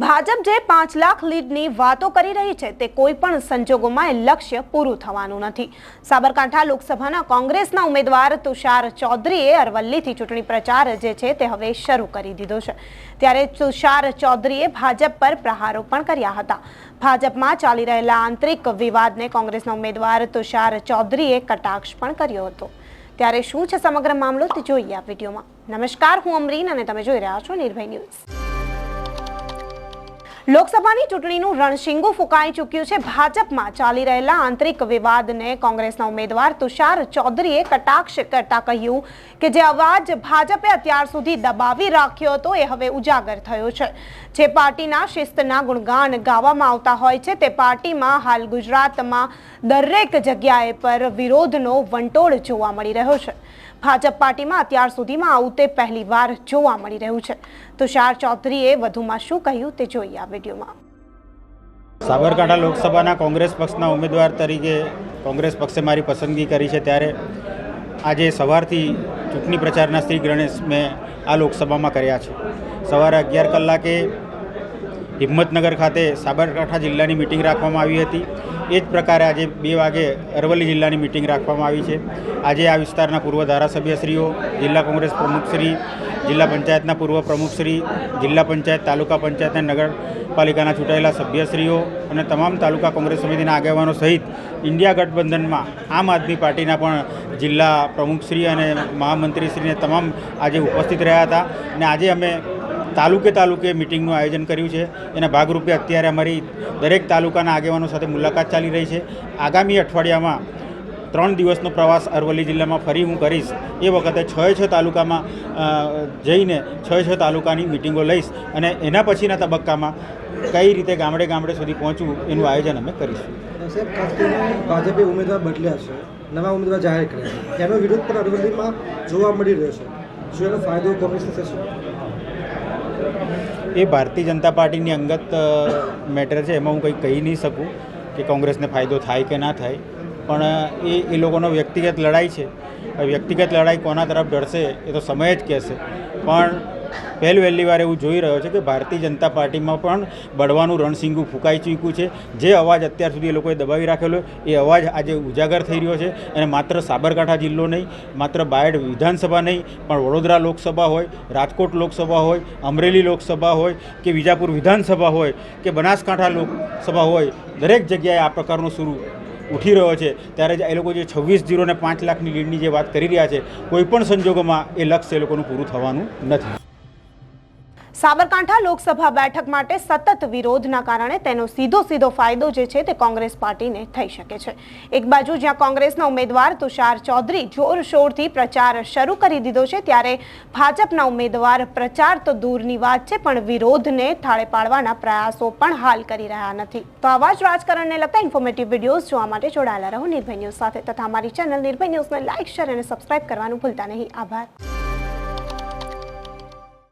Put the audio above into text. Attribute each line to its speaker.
Speaker 1: ભાજપ જે પાંચ લાખ લીડની વાતો કરી રહી છે તે કોઈ પણ સંજોગોમાં એ લક્ષ્ય પૂરું થવાનું નથી. સાબરકાંઠા લોકસભાના કોંગ્રેસના ઉમેદવાર તુષાર ચૌધરીએ અરવલ્લીથી ચૂંટણી પ્રચાર જે છે તે હવે શરૂ કરી દીધો છે. ત્યારે તુષાર ચૌધરીએ ભાજપ પર પ્રહારો પણ કર્યા હતા. ભાજપમાં ચાલી રહેલા આંતરિક વિવાદને કોંગ્રેસના ઉમેદવાર તુષાર ચૌધરીએ કટાક્ષ પણ કર્યો હતો. ત્યારે શું છે સમગ્ર મામલો તે જોઈએ આ વિડીયોમાં. નમસ્કાર, હું અમરીન અને તમે જોઈ રહ્યા છો નિર્ભય ન્યૂઝ. લોકસભાની ચૂંટણીનું રણશીંગુ ફૂંકાઈ ચૂક્યું છે. ભાજપમાં ચાલી રહેલા આંતરિક વિવાદને કોંગ્રેસના ઉમેદવાર તુષાર ચૌધરીએ કટાક્ષ કરતા કહ્યું કે જે અવાજ ભાજપે અત્યાર સુધી દબાવી રાખ્યો હતો એ હવે ઉજાગર થયો છે. જે પાર્ટીના શિસ્તના ગુણગાન ગાવામાં આવતા હોય છે તે પાર્ટીમાં હાલ ગુજરાતમાં દરેક જગ્યાએ પર વિરોધનો વંટોળ જોવા મળી રહ્યો છે. ભાજપ પાર્ટીમાં અત્યાર સુધીમાં આવું તે પહેલીવાર જોવા મળી રહ્યું છે. તુષાર ચૌધરીએ વધુમાં શું કહ્યું તે જોઈએ આ વિડીયોમાં.
Speaker 2: સાબરકાંઠા લોકસભાના કોંગ્રેસ પક્ષના ઉમેદવાર તરીકે કોંગ્રેસ પક્ષે મારી પસંદગી કરી છે ત્યારે આજે સવારથી ચૂંટણી પ્રચારના શ્રી ગણેશ મેં આ લોકસભામાં કર્યા છે. સવારે અગિયાર કલાકે હિંમતનગર ખાતે સાબરકાંઠા જિલ્લાની મિટિંગ રાખવામાં આવી હતી. એ જ પ્રકારે આજે બે વાગે અરવલ્લી જિલ્લાની મિટિંગ રાખવામાં આવી છે. આજે આ વિસ્તારના પૂર્વ ધારાસભ્યશ્રીઓ, જિલ્લા કોંગ્રેસ પ્રમુખશ્રી, જિલ્લા પંચાયતના પૂર્વ પ્રમુખશ્રી, જિલ્લા પંચાયત, તાલુકા પંચાયત અને નગરપાલિકાના ચૂંટાયેલા સભ્યશ્રીઓ અને તમામ તાલુકા કોંગ્રેસ સમિતિના આગેવાનો સહિત ઇન્ડિયા ગઠબંધનમાં આમ આદમી પાર્ટીના પણ જિલ્લા પ્રમુખશ્રી અને મહામંત્રીશ્રીને તમામ આજે ઉપસ્થિત રહ્યા હતા. અને આજે અમે તાલુકે તાલુકે મિટિંગનું આયોજન કર્યું છે. એના ભાગરૂપે અત્યારે અમારી દરેક તાલુકાના આગેવાનો સાથે મુલાકાત ચાલી રહી છે. આગામી અઠવાડિયામાં ત્રણ દિવસનો પ્રવાસ અરવલ્લી જિલ્લામાં ફરી હું કરીશ. એ વખતે છ છ તાલુકામાં જઈને છ છ તાલુકાની મિટિંગો લઈશ અને એના પછીના તબક્કામાં કઈ રીતે ગામડે ગામડે સુધી પહોંચવું એનું આયોજન અમે કરીશું.
Speaker 3: સાહેબ ખાસ ભાજપે ઉમેદવાર બદલ્યા છે. નવા ઉમેદવાર જાહેર કર્યા છે. એનો વિરોધ પણ અરવલ્લીમાં જોવા મળી રહ્યો છે. શું એનો ફાયદો કોંગ્રેસને થશે?
Speaker 2: એ ભારતીય જનતા પાર્ટીની અંગત મેટર છે, એમાં હું કંઈ કહી નહીં શકું કે કોંગ્રેસને ફાયદો થાય કે ના થાય. પણ એ એ લોકોનો વ્યક્તિગત લડાઈ છે. વ્યક્તિગત લડાઈ કોના તરફ ડરશે એ તો સમય જ કહેશે. પણ પહેલ વહેલી વાર એવું જોઈ રહ્યો છે કે ભારતીય જનતા પાર્ટીમાં પણ બળવાનું રણસિંગું ફૂંકાઈ ચૂક્યું છે. જે અવાજ અત્યાર સુધી એ લોકોએ દબાવી રાખેલો એ અવાજ આજે ઉજાગર થઈ રહ્યો છે અને માત્ર સાબરકાંઠા જિલ્લો નહીં, માત્ર બાયડ વિધાનસભા નહીં, પણ વડોદરા લોકસભા હોય, રાજકોટ લોકસભા હોય, અમરેલી લોકસભા હોય કે વિજાપુર વિધાનસભા હોય કે બનાસકાંઠા લોકસભા હોય, દરેક જગ્યાએ આ પ્રકારનો શરૂ ઉઠી રહ્યો છે. ત્યારે એ લોકો જે છવ્વીસ જીરો ને પાંચ લાખની લીડની જે વાત કરી રહ્યા છે કોઈપણ સંજોગોમાં એ લક્ષ્ય એ લોકોનું પૂરું થવાનું નથી.
Speaker 1: સાબરકાંઠા લોકસભા બેઠક માટે સતત વિરોધના કારણે તેનો સીધો સીધો ફાયદો જે છે તે કોંગ્રેસ પાર્ટીને થઈ શકે છે. એક બાજુ જ્યાં કોંગ્રેસના ઉમેદવાર તુષાર ચૌધરી જોરશોરથી પ્રચાર શરૂ કરી દીધો છે, ત્યારે ભાજપના ઉમેદવાર પ્રચાર તો દૂરની વાત છે, પણ વિરોધને થાળે પાડવાના પ્રયાસો પણ હાલ કરી રહ્યા નથી. તો આવા જ રાજકારણને લગતા ઇન્ફોર્મેટિવ વિડીયોઝ જોવા માટે જોડાયેલા રહો નિર્ભય ન્યૂઝ સાથે. તથા અમારી ચેનલ નિર્ભય ન્યૂઝને લાઇક શેર અને સબસ્ક્રાઇબ કરવાનું ભૂલતા નહીં. આભાર.